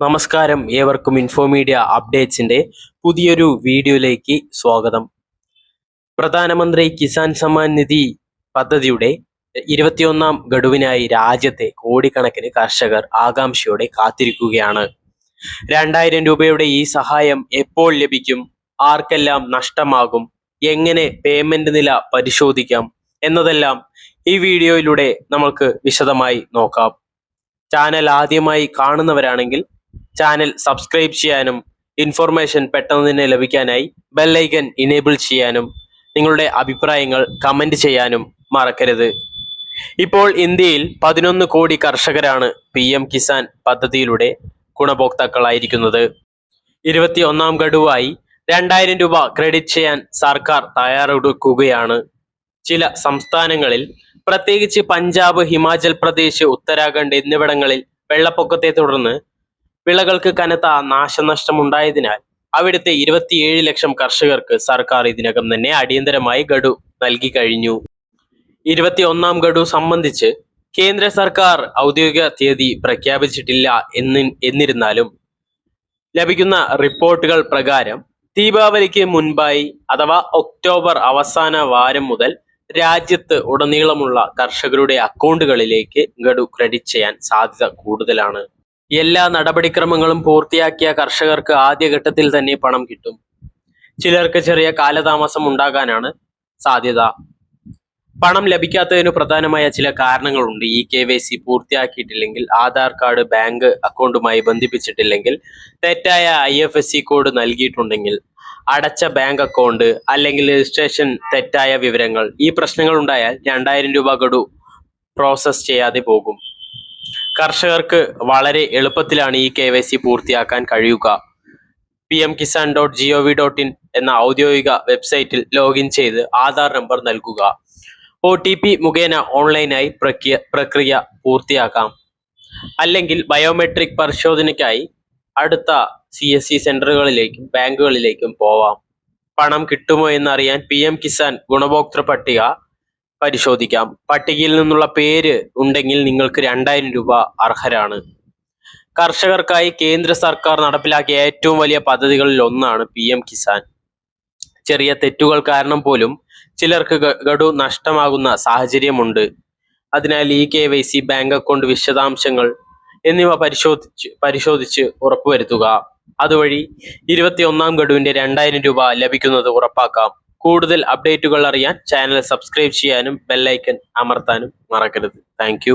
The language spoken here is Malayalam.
നമസ്കാരം ഏവർക്കും ഇൻഫോമീഡിയ അപ്ഡേറ്റ്സിന്റെ പുതിയൊരു വീഡിയോയിലേക്ക് സ്വാഗതം. പ്രധാനമന്ത്രി കിസാൻ സമ്മാൻ നിധി പദ്ധതിയുടെ ഇരുപത്തിയൊന്നാം ഗഡുവിനായി രാജ്യത്തെ കോടിക്കണക്കിന് കർഷകർ ആകാംക്ഷയോടെ കാത്തിരിക്കുകയാണ്. രണ്ടായിരം രൂപയുടെ ഈ സഹായം എപ്പോൾ ലഭിക്കും? ആർക്കെല്ലാം നഷ്ടമാകും? എങ്ങനെ പേയ്മെന്റ് നില പരിശോധിക്കാം? എന്നതെല്ലാം ഈ വീഡിയോയിലൂടെ നമ്മൾക്ക് വിശദമായി നോക്കാം. ചാനൽ ആദ്യമായി കാണുന്നവരാണെങ്കിൽ ചാനൽ സബ്സ്ക്രൈബ് ചെയ്യാനും ഇൻഫർമേഷൻ പെട്ടെന്ന് തന്നെ ലഭിക്കാനായി ബെല്ലൈക്കൻ ഇനേബിൾ ചെയ്യാനും നിങ്ങളുടെ അഭിപ്രായങ്ങൾ കമന്റ് ചെയ്യാനും മറക്കരുത്. ഇപ്പോൾ ഇന്ത്യയിൽ പതിനൊന്ന് കോടി കർഷകരാണ് പി എം കിസാൻ പദ്ധതിയിലൂടെ ഗുണഭോക്താക്കളായിരിക്കുന്നത്. ഇരുപത്തി ഒന്നാം ഗഡുവായി രണ്ടായിരം രൂപ ക്രെഡിറ്റ് ചെയ്യാൻ സർക്കാർ തയ്യാറെടുക്കുകയാണ്. ചില സംസ്ഥാനങ്ങളിൽ പ്രത്യേകിച്ച് പഞ്ചാബ് ഹിമാചൽ പ്രദേശ് ഉത്തരാഖണ്ഡ് എന്നിവിടങ്ങളിൽ വെള്ളപ്പൊക്കത്തെ തുടർന്ന് വിളകൾക്ക് കനത്ത നാശനഷ്ടമുണ്ടായതിനാൽ അവിടുത്തെ ഇരുപത്തിയേഴ് ലക്ഷം കർഷകർക്ക് സർക്കാർ ഇതിനകം തന്നെ അടിയന്തരമായി ഗഡു നൽകി കഴിഞ്ഞു. ഇരുപത്തി ഒന്നാം ഗഡു സംബന്ധിച്ച് കേന്ദ്ര സർക്കാർ ഔദ്യോഗിക തീയതി പ്രഖ്യാപിച്ചിട്ടില്ല എന്ന് എന്നിരുന്നാലും ലഭിക്കുന്ന റിപ്പോർട്ടുകൾ പ്രകാരം ദീപാവലിക്ക് മുൻപായി അഥവാ ഒക്ടോബർ അവസാന വാരം മുതൽ രാജ്യത്ത് ഉടനീളമുള്ള കർഷകരുടെ അക്കൗണ്ടുകളിലേക്ക് ഗഡു ക്രെഡിറ്റ് ചെയ്യാൻ സാധ്യത കൂടുതലാണ്. എല്ലാ നടപടിക്രമങ്ങളും പൂർത്തിയാക്കിയ കർഷകർക്ക് ആദ്യഘട്ടത്തിൽ തന്നെ പണം കിട്ടും. ചിലർക്ക് ചെറിയ കാലതാമസം ഉണ്ടാകാനാണ് സാധ്യത. പണം ലഭിക്കാത്തതിന് പ്രധാനമായ ചില കാരണങ്ങളുണ്ട്. ഈ കെ വൈ സി പൂർത്തിയാക്കിയിട്ടില്ലെങ്കിൽ ആധാർ കാർഡ് ബാങ്ക് അക്കൗണ്ടുമായി ബന്ധിപ്പിച്ചിട്ടില്ലെങ്കിൽ തെറ്റായ I F S C code നൽകിയിട്ടുണ്ടെങ്കിൽ അടച്ച ബാങ്ക് അക്കൗണ്ട് അല്ലെങ്കിൽ രജിസ്ട്രേഷൻ തെറ്റായ വിവരങ്ങൾ ഈ പ്രശ്നങ്ങൾ ഉണ്ടായാൽ രണ്ടായിരം രൂപ ഗഡു പ്രോസസ് ചെയ്യാതെ പോകും. കർഷകർക്ക് വളരെ എളുപ്പത്തിലാണ് ഈ കെ വൈ സി പൂർത്തിയാക്കാൻ കഴിയുക. P M Kisan dot G O V dot in എന്ന ഔദ്യോഗിക വെബ്സൈറ്റിൽ ലോഗിൻ ചെയ്ത് ആധാർ നമ്പർ നൽകുക. ഒ ടി പി മുഖേന ഓൺലൈനായി പ്രക്രിയ പ്രക്രിയ പൂർത്തിയാക്കാം. അല്ലെങ്കിൽ ബയോമെട്രിക് പരിശോധനയ്ക്കായി അടുത്ത സി എസ് സി സെന്ററുകളിലേക്കും ബാങ്കുകളിലേക്കും പോവാം. പണം കിട്ടുമോ എന്നറിയാൻ പി എം കിസാൻ ഗുണഭോക്തൃ പട്ടിക പരിശോധിക്കാം. പട്ടികയിൽ നിന്നുള്ള പേര് ഉണ്ടെങ്കിൽ നിങ്ങൾക്ക് രണ്ടായിരം രൂപ അർഹരാണ്. കർഷകർക്കായി കേന്ദ്ര സർക്കാർ നടപ്പിലാക്കിയ ഏറ്റവും വലിയ പദ്ധതികളിൽ ഒന്നാണ് പി എം കിസാൻ. ചെറിയ തെറ്റുകൾ കാരണം പോലും ചിലർക്ക് ഗഡു നഷ്ടമാകുന്ന സാഹചര്യമുണ്ട്. അതിനാൽ e K Y C bank account വിശദാംശങ്ങൾ എന്നിവ പരിശോധിച്ച് പരിശോധിച്ച് ഉറപ്പുവരുത്തുക. അതുവഴി ഇരുപത്തിയൊന്നാം ഗഡുവിന്റെ രണ്ടായിരം രൂപ ലഭിക്കുന്നത് ഉറപ്പാക്കാം. കൂടുതൽ അപ്ഡേറ്റുകൾ അറിയാൻ ചാനൽ സബ്സ്ക്രൈബ് ചെയ്യാനും ബെല്ലൈക്കൻ അമർത്താനും മറക്കരുത്. താങ്ക്